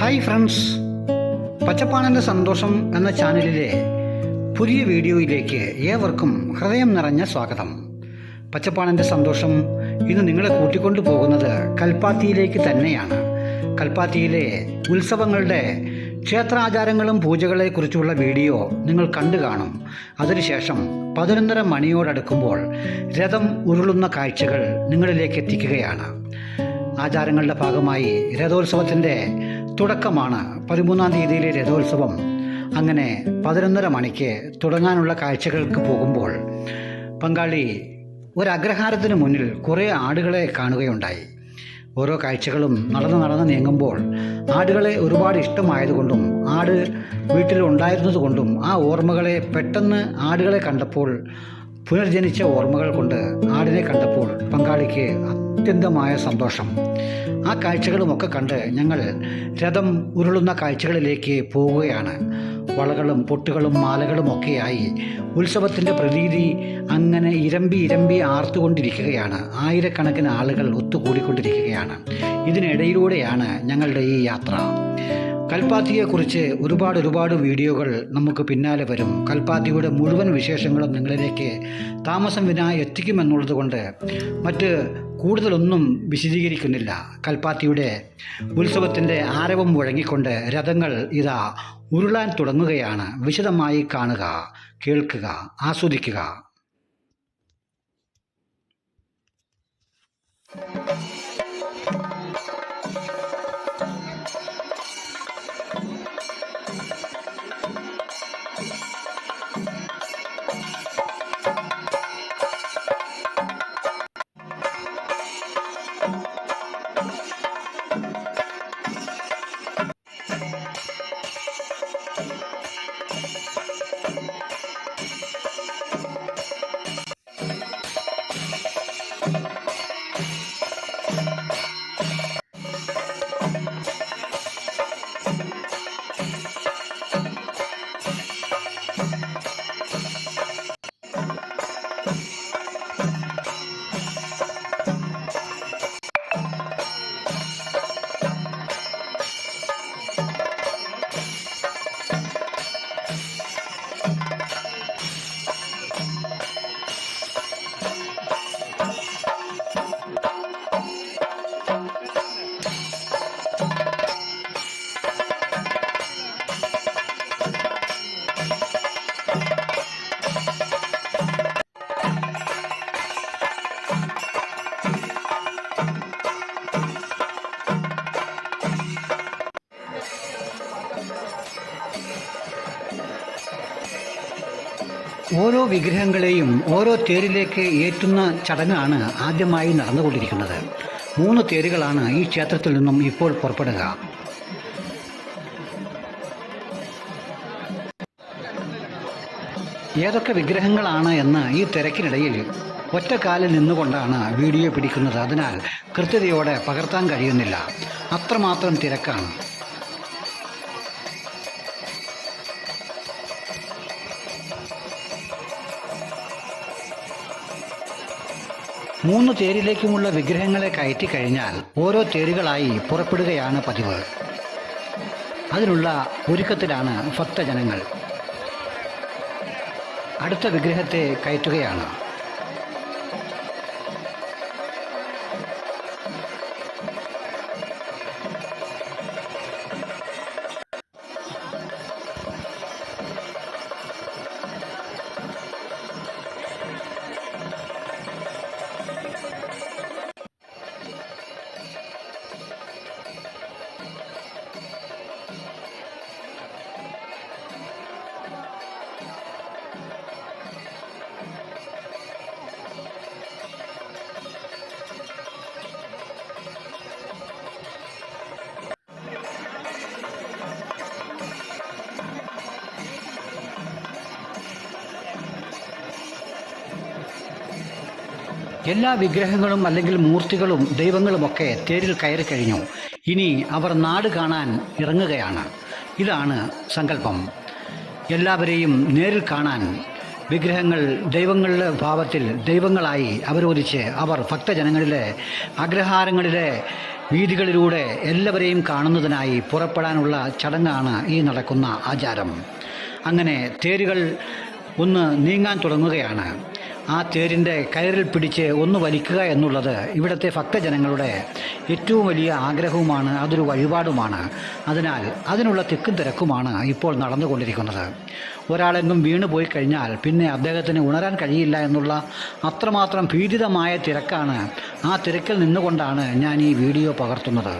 Hi friends പച്ചപ്പാണന്റെ സന്തോഷം എന്ന ചാനലിലെ പുതിയ വീഡിയോയിലേക്ക് ഏവർക്കും ഹൃദയം നിറഞ്ഞ സ്വാഗതം. പച്ചപ്പാണന്റെ സന്തോഷം ഇന്ന് നിങ്ങളെ കൂട്ടിക്കൊണ്ടു പോകുന്നത് കൽപ്പാത്തിയിലേക്ക് തന്നെയാണ്. കൽപ്പാത്തിയിലെ ഉത്സവങ്ങളുടെ ക്ഷേത്രാചാരങ്ങളും പൂജകളെക്കുറിച്ചുള്ള വീഡിയോ നിങ്ങൾ കണ്ടു കാണും. അതിനുശേഷം പതിനൊന്നര മണിയോടടുക്കുമ്പോൾ രഥം ഉരുളുന്ന കാഴ്ചകൾ നിങ്ങളിലേക്ക് എത്തിക്കുകയാണ്. ആചാരങ്ങളുടെ ഭാഗമായി രഥോത്സവത്തിന്റെ തുടക്കമാണ് പതിമൂന്നാം തീയതിയിലെ രഥോത്സവം. അങ്ങനെ പതിനൊന്നര മണിക്ക് തുടങ്ങാനുള്ള കാഴ്ചകൾക്ക് പോകുമ്പോൾ പങ്കാളി ഒരഗ്രഹാരത്തിന് മുന്നിൽ കുറേ ആടുകളെ കാണുകയുണ്ടായി. ഓരോ കാഴ്ചകളും നടന്ന് നടന്ന് നീങ്ങുമ്പോൾ ആടുകളെ ഒരുപാട് ഇഷ്ടമായതുകൊണ്ടും ആട് വീട്ടിൽ ഉണ്ടായിരുന്നതുകൊണ്ടും ആ ഓർമ്മകളെ പെട്ടെന്ന് ആടുകളെ കണ്ടപ്പോൾ പുനർജനിച്ച ഓർമ്മകൾ കൊണ്ട് ആടിനെ കണ്ടപ്പോൾ പങ്കാളിക്ക് അത്യന്തമായ സന്തോഷം. ആ കാഴ്ചകളുമൊക്കെ കണ്ട് ഞങ്ങൾ രഥം ഉരുളുന്ന കാഴ്ചകളിലേക്ക് പോവുകയാണ്. വളകളും പൊട്ടുകളും മാലകളും ഒക്കെയായി ഉത്സവത്തിന്റെ പ്രതീതി അങ്ങനെ ഇരമ്പി ഇരമ്പി ആർത്തുകൊണ്ടിരിക്കുകയാണ്. ആയിരക്കണക്കിന് ആളുകൾ ഒത്തുകൂടിക്കൊണ്ടിരിക്കുകയാണ്. ഇതിനിടയിലൂടെയാണ് ഞങ്ങളുടെ ഈ യാത്ര. കൽപ്പാത്തിയെക്കുറിച്ച് ഒരുപാട് ഒരുപാട് വീഡിയോകൾ നമുക്ക് പിന്നാലെ വരും. കൽപ്പാത്തിയുടെ മുഴുവൻ വിശേഷങ്ങളും നിങ്ങളിലേക്ക് താമസം വിനാ എത്തിക്കുമെന്നുള്ളത് കൊണ്ട് മറ്റ് കൂടുതലൊന്നും വിശദീകരിക്കുന്നില്ല. കൽപ്പാത്തിയുടെ ഉത്സവത്തിന്റെ ആരവം മുഴങ്ങിക്കൊണ്ട് രഥങ്ങൾ ഇതാ ഉരുളാൻ തുടങ്ങുകയാണ്. വിശദമായി കാണുക കേൾക്കുക ആസ്വദിക്കുക. ഓരോ വിഗ്രഹങ്ങളെയും ഓരോ തേരിലേക്ക് ഏറ്റുന്ന ചടങ്ങാണ് ആദ്യമായി നടന്നുകൊണ്ടിരിക്കുന്നത്. മൂന്ന് തേരുകളാണ് ഈ ക്ഷേത്രത്തിൽ നിന്നും ഇപ്പോൾ പുറപ്പെടുക. ഏതൊക്കെ വിഗ്രഹങ്ങളാണ് എന്ന് ഈ തിരക്കിനിടയിൽ ഒറ്റക്കാലിൽ നിന്നുകൊണ്ടാണ് വീഡിയോ പിടിക്കുന്നത്. അതിനാൽ കൃത്യതയോടെ പകർത്താൻ കഴിയുന്നില്ല. അത്രമാത്രം തിരക്കാണ്. മൂന്ന് തേരിലേക്കുമുള്ള വിഗ്രഹങ്ങളെ കയറ്റി കഴിഞ്ഞാൽ ഓരോ തേരുകളായി പുറപ്പെടുകയാണ് പതിവ്. അതിനുള്ള ഒരുക്കത്തിലാണ് ഭക്തജനങ്ങൾ. അടുത്ത വിഗ്രഹത്തെ കയറ്റുകയാണ്. എല്ലാ വിഗ്രഹങ്ങളും അല്ലെങ്കിൽ മൂർത്തികളും ദൈവങ്ങളുമൊക്കെ തേരിൽ കയറി കഴിഞ്ഞു. ഇനി അവർ നാട് കാണാൻ ഇറങ്ങുകയാണ്. ഇതാണ് സങ്കല്പം. എല്ലാവരെയും നേരിൽ കാണാൻ വിഗ്രഹങ്ങൾ ദൈവങ്ങളുടെ ഭാവത്തിൽ ദൈവങ്ങളായി അവരോധിച്ച് അവർ ഭക്തജനങ്ങളിലെ അഗ്രഹാരങ്ങളിലെ വീതികളിലൂടെ എല്ലാവരെയും കാണുന്നതിനായി പുറപ്പെടാനുള്ള ചടങ്ങാണ് ഈ നടക്കുന്ന ആചാരം. അങ്ങനെ തേരുകൾ ഒന്ന് നീങ്ങാൻ തുടങ്ങുകയാണ്. ആ തേരിന്റെ കയറിൽ പിടിച്ച് ഒന്ന് വലിക്കുക എന്നുള്ളത് ഇവിടുത്തെ ഭക്തജനങ്ങളുടെ ഏറ്റവും വലിയ ആഗ്രഹവുമാണ് അതൊരു വഴിപാടുമാണ്. അതിനാൽ അതിനുള്ള തിക്കും തിരക്കുമാണ് ഇപ്പോൾ നടന്നുകൊണ്ടിരിക്കുന്നത്. ഒരാളെങ്കും വീണു പോയി കഴിഞ്ഞാൽ പിന്നെ അദ്ദേഹത്തിന് ഉണരാൻ കഴിയില്ല എന്നുള്ള അത്രമാത്രം ഭീതിതമായ തിരക്കാണ് ആ തിരക്കിൽ നിന്നുകൊണ്ടാണ് ഞാൻ ഈ വീഡിയോ പകർത്തുന്നത്.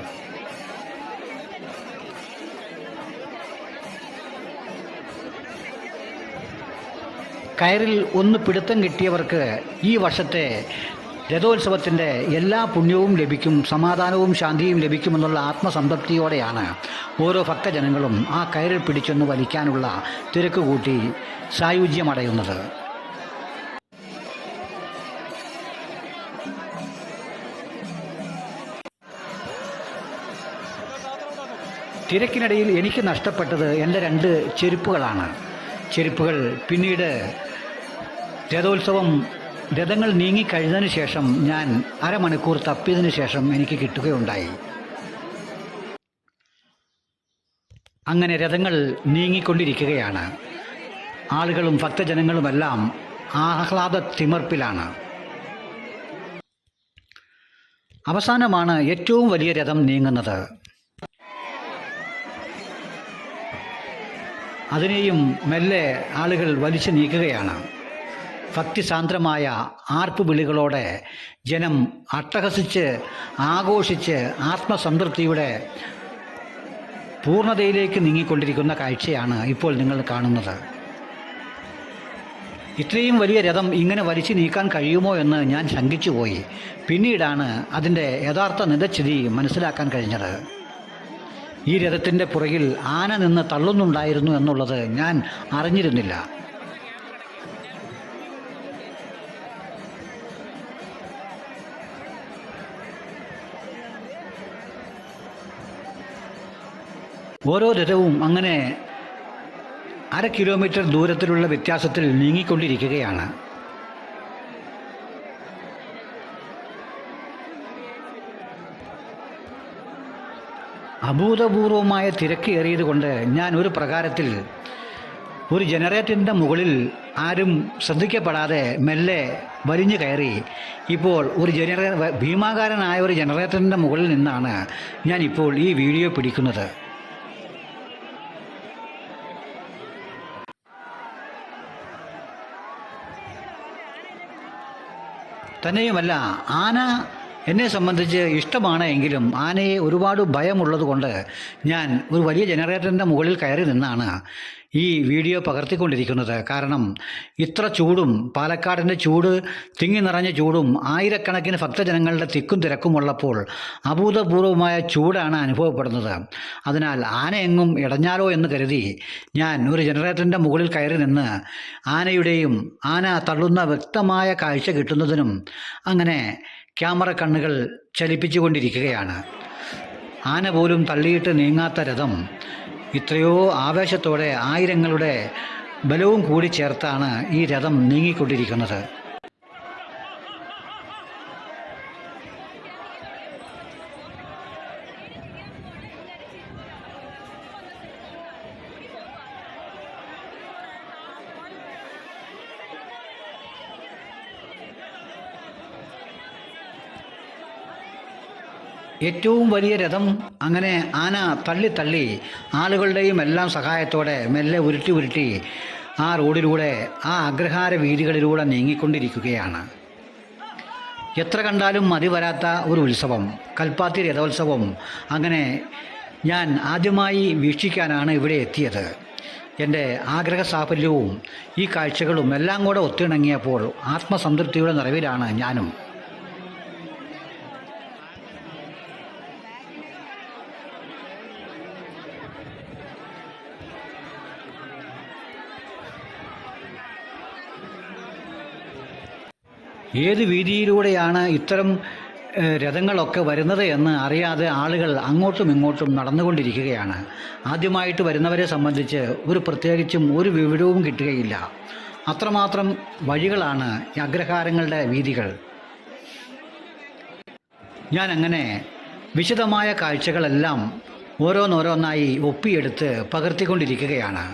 കയറിൽ ഒന്ന് പിടുത്തം കിട്ടിയവർക്ക് ഈ വർഷത്തെ രഥോത്സവത്തിന്റെ എല്ലാ പുണ്യവും ലഭിക്കും സമാധാനവും ശാന്തിയും ലഭിക്കുമെന്നുള്ള ആത്മസംതൃപ്തിയോടെയാണ് ഓരോ ഭക്തജനങ്ങളും ആ കയറിൽ പിടിച്ചൊന്ന് വലിക്കാനുള്ള തിരക്ക് കൂട്ടി സായുജ്യമടയുന്നത്. തിരക്കിനിടയിൽ എനിക്ക് നഷ്ടപ്പെട്ടത് എന്റെ രണ്ട് ചെരുപ്പുകളാണ്. ചെരുപ്പുകൾ പിന്നീട് രഥോത്സവം രഥങ്ങൾ നീങ്ങിക്കഴിഞ്ഞതിന് ശേഷം ഞാൻ അരമണിക്കൂർ തപ്പിയതിന് ശേഷം എനിക്ക് കിട്ടുകയുണ്ടായി. അങ്ങനെ രഥങ്ങൾ നീങ്ങിക്കൊണ്ടിരിക്കുകയാണ്. ആളുകളും ഭക്തജനങ്ങളുമെല്ലാം ആഹ്ലാദ തിമർപ്പിലാണ്. അവസാനമാണ് ഏറ്റവും വലിയ രഥം നീങ്ങുന്നത്. അതിനെയും മെല്ലെ ആളുകൾ വലിച്ചു നീക്കുകയാണ്. ഭക്തിസാന്ദ്രമായ ആർപ്പ് വിളികളോടെ ജനം അട്ടഹസിച്ച് ആഘോഷിച്ച് ആത്മസംതൃപ്തിയുടെ പൂർണതയിലേക്ക് നീങ്ങിക്കൊണ്ടിരിക്കുന്ന കാഴ്ചയാണ് ഇപ്പോൾ നിങ്ങൾ കാണുന്നത്. ഇത്രയും വലിയ രഥം ഇങ്ങനെ വലിച്ചു നീക്കാൻ കഴിയുമോ എന്ന് ഞാൻ ശങ്കിച്ചുപോയി. പിന്നീടാണ് അതിന്റെ യഥാർത്ഥ നിതസ്ഥിതി മനസ്സിലാക്കാൻ കഴിഞ്ഞത്. ഈ രഥത്തിന്റെ പുറകിൽ ആന നിന്ന് തള്ളുന്നുണ്ടായിരുന്നു എന്നുള്ളത് ഞാൻ അറിഞ്ഞിരുന്നില്ല. ഓരോ രഥവും അങ്ങനെ അര കിലോമീറ്റർ ദൂരത്തിലുള്ള വ്യത്യാസത്തിൽ നീങ്ങിക്കൊണ്ടിരിക്കുകയാണ്. അഭൂതപൂർവമായ തിരക്കേറിയത് കൊണ്ട് ഞാൻ ഒരു പ്രകാരത്തിൽ ഒരു ജനറേറ്ററിന്റെ മുകളിൽ ആരും ശ്രദ്ധിക്കപ്പെടാതെ മെല്ലെ വലിഞ്ഞു കയറി. ഇപ്പോൾ ഒരു ജനറേ ഭീമാകാരനായ ഒരു ജനറേറ്ററിന്റെ മുകളിൽ നിന്നാണ് ഞാൻ ഇപ്പോൾ ഈ വീഡിയോ പിടിക്കുന്നത്. തന്നെയുമല്ല. ആന എന്നെ സംബന്ധിച്ച് ഇഷ്ടമാണ് എങ്കിലും ആനയെ ഒരുപാട് ഭയമുള്ളത് കൊണ്ട് ഞാൻ ഒരു വലിയ ജനറേറ്ററിന്റെ മുകളിൽ കയറി നിന്നാണ് ഈ വീഡിയോ പകർത്തിക്കൊണ്ടിരിക്കുന്നത്. കാരണം ഇത്ര ചൂടും പാലക്കാടിന്റെ ചൂട് തിങ്ങി നിറഞ്ഞ ചൂടും ആയിരക്കണക്കിന് ഭക്തജനങ്ങളുടെ തിക്കും തിരക്കും ഉള്ളപ്പോൾ അഭൂതപൂർവമായ ചൂടാണ് അനുഭവപ്പെടുന്നത്. അതിനാൽ ആനയെങ്ങും ഇടഞ്ഞാലോ എന്ന് കരുതി ഞാൻ ഒരു ജനറേറ്ററിന്റെ മുകളിൽ കയറി നിന്ന് ആനയുടെയും ആന തള്ളുന്ന വ്യക്തമായ കാഴ്ച കിട്ടുന്നതിനും അങ്ങനെ ക്യാമറ കണ്ണുകൾ ചലിപ്പിച്ചുകൊണ്ടിരിക്കുകയാണ് ആന പോലും തള്ളിയിട്ട് നീങ്ങാത്ത രഥം ഇത്രയോ ആവേശത്തോടെ ആയിരങ്ങളുടെ ബലവും കൂടി ചേർത്താണ് ഈ രഥം നീങ്ങിക്കൊണ്ടിരിക്കുന്നത്. ഏറ്റവും വലിയ രഥം അങ്ങനെ ആന തള്ളി തള്ളി ആളുകളുടെയും എല്ലാം സഹായത്തോടെ മെല്ലെ ഉരുട്ടി ഉരുട്ടി ആ റോഡിലൂടെ ആ അഗ്രഹാര വീതികളിലൂടെ നീങ്ങിക്കൊണ്ടിരിക്കുകയാണ്. എത്ര കണ്ടാലും മതി വരാത്ത ഒരു ഉത്സവം കൽപ്പാത്തി രഥോത്സവം അങ്ങനെ ഞാൻ ആദ്യമായി വീക്ഷിക്കാനാണ് ഇവിടെ എത്തിയത്. എന്റെ ആഗ്രഹ സാഫല്യവും ഈ കാഴ്ചകളും എല്ലാം കൂടെ ഒത്തിണങ്ങിയപ്പോൾ ആത്മസംതൃപ്തിയുടെ നിറവിലാണ് ഞാനും. ഏത് വീതിയിലൂടെയാണ് ഇത്തരം രഥങ്ങളൊക്കെ വരുന്നത് എന്ന് അറിയാതെ ആളുകൾ അങ്ങോട്ടും ഇങ്ങോട്ടും നടന്നുകൊണ്ടിരിക്കുകയാണ്. ആദ്യമായിട്ട് വരുന്നവരെ സംബന്ധിച്ച് ഒരു പ്രത്യേകിച്ചും ഒരു വിവരവും കിട്ടുകയില്ല. അത്രമാത്രം വഴികളാണ് അഗ്രഹാരങ്ങളുടെ വീതികൾ. ഞാൻ അങ്ങനെ വിശദമായ കാഴ്ചകളെല്ലാം ഓരോന്നോരോന്നായി ഒപ്പിയെടുത്ത് പകർത്തിക്കൊണ്ടിരിക്കുകയാണ്.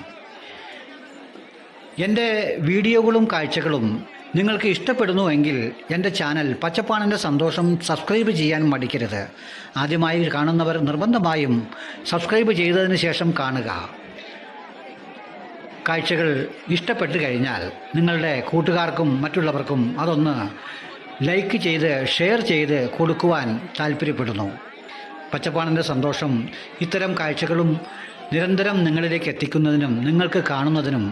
എന്റെ വീഡിയോകളും കാഴ്ചകളും നിങ്ങൾക്ക് ഇഷ്ടപ്പെടുന്നുവെങ്കിൽ എന്റെ ചാനൽ പച്ചപ്പാണിന്റെ സന്തോഷം സബ്സ്ക്രൈബ് ചെയ്യാൻ മടിക്കരുത്. ആദ്യമായി കാണുന്നവർ നിർബന്ധമായും സബ്സ്ക്രൈബ് ചെയ്തതിന് ശേഷം കാണുക. കാഴ്ചകൾ ഇഷ്ടപ്പെട്ടു കഴിഞ്ഞാൽ നിങ്ങളുടെ കൂട്ടുകാർക്കും മറ്റുള്ളവർക്കും അതൊന്ന് ലൈക്ക് ചെയ്ത് ഷെയർ ചെയ്ത് കൊടുക്കുവാൻ താല്പര്യപ്പെടുന്നു. പച്ചപ്പാണിന്റെ സന്തോഷം ഇത്തരം കാഴ്ചകളും നിരന്തരം നിങ്ങളിലേക്ക് എത്തിക്കുന്നതിനും നിങ്ങൾക്ക് കാണുന്നതിനും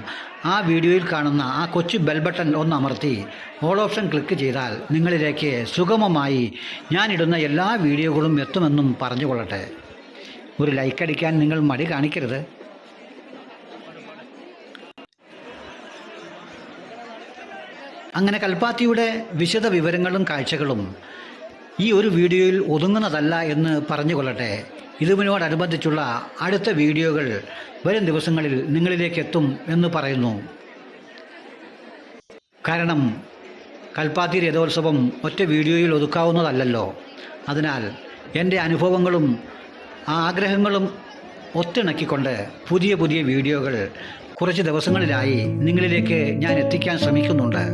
ആ വീഡിയോയിൽ കാണുന്ന ആ കൊച്ചു ബെൽ ബട്ടൺ ഒന്ന് അമർത്തി ഓൾ ഓപ്ഷൻ ക്ലിക്ക് ചെയ്താൽ നിങ്ങളിലേക്ക് സുഗമമായി ഞാനിടുന്ന എല്ലാ വീഡിയോകളും എത്തുമെന്നും പറഞ്ഞുകൊള്ളട്ടെ. ഒരു ലൈക്ക് അടിക്കാൻ നിങ്ങൾ മടി കാണിക്കരുത്. അങ്ങനെ കൽപ്പാത്തിയുടെ വിശദ വിവരങ്ങളും കാഴ്ചകളും ഈ ഒരു വീഡിയോയിൽ ഒതുങ്ങുന്നതല്ല എന്ന് പറഞ്ഞുകൊള്ളട്ടെ. ഇതിനോടനുബന്ധിച്ചുള്ള അടുത്ത വീഡിയോകൾ വരും ദിവസങ്ങളിൽ നിങ്ങളിലേക്ക് എത്തും എന്ന് പറയുന്നു. കാരണം കൽപ്പാത്തി രഥോത്സവം ഒറ്റ വീഡിയോയിൽ ഒതുക്കാവുന്നതല്ലല്ലോ. അതിനാൽ എന്റെ അനുഭവങ്ങളും ആഗ്രഹങ്ങളും ഒത്തിണക്കിക്കൊണ്ട് പുതിയ പുതിയ വീഡിയോകൾ കുറച്ച് ദിവസങ്ങളിലായി നിങ്ങളിലേക്ക് ഞാൻ എത്തിക്കാൻ ശ്രമിക്കുന്നുണ്ട്.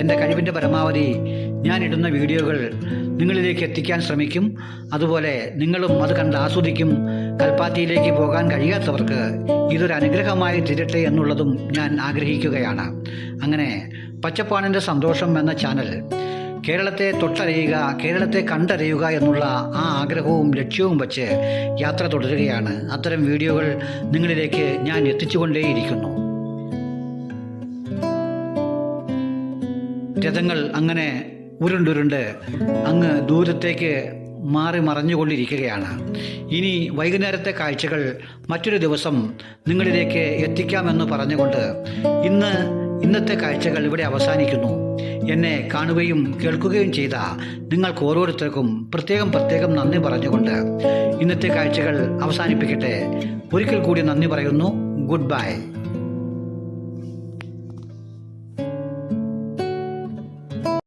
എന്റെ കഴിവിന്റെ പരമാവധി ഞാൻ ഇടുന്ന വീഡിയോകൾ നിങ്ങളിലേക്ക് എത്തിക്കാൻ ശ്രമിക്കും. അതുപോലെ നിങ്ങളും അത് കണ്ട് ആസ്വദിക്കും. കൽപ്പാത്തിയിലേക്ക് പോകാൻ കഴിയാത്തവർക്ക് ഇതൊരു അനുഗ്രഹമായി തീരട്ടെ എന്നുള്ളതും ഞാൻ ആഗ്രഹിക്കുകയാണ്. അങ്ങനെ പച്ചപ്പാണിന്റെ സന്തോഷം എന്ന ചാനൽ കേരളത്തെ തൊട്ടറിയുക കേരളത്തെ കണ്ടറിയുക എന്നുള്ള ആ ആഗ്രഹവും ലക്ഷ്യവും വച്ച് യാത്ര തുടരുകയാണ്. അത്തരം വീഡിയോകൾ നിങ്ങളിലേക്ക് ഞാൻ എത്തിച്ചുകൊണ്ടേയിരിക്കുന്നു. രഥങ്ങൾ അങ്ങനെ ഉരുണ്ടുരുണ്ട് അങ്ങ് ദൂരത്തേക്ക് മാറി മറഞ്ഞുകൊണ്ടിരിക്കുകയാണ്. ഇനി വൈകുന്നേരത്തെ കാഴ്ചകൾ മറ്റൊരു ദിവസം നിങ്ങളിലേക്ക് എത്തിക്കാമെന്ന് പറഞ്ഞുകൊണ്ട് ഇന്ന് ഇന്നത്തെ കാഴ്ചകൾ ഇവിടെ അവസാനിക്കുന്നു. എന്നെ കാണുകയും കേൾക്കുകയും ചെയ്ത നിങ്ങൾക്ക് ഓരോരുത്തർക്കും പ്രത്യേകം പ്രത്യേകം നന്ദി പറഞ്ഞുകൊണ്ട് ഇന്നത്തെ കാഴ്ചകൾ അവസാനിപ്പിക്കട്ടെ. ഒരിക്കൽ കൂടി നന്ദി പറയുന്നു. Good bye.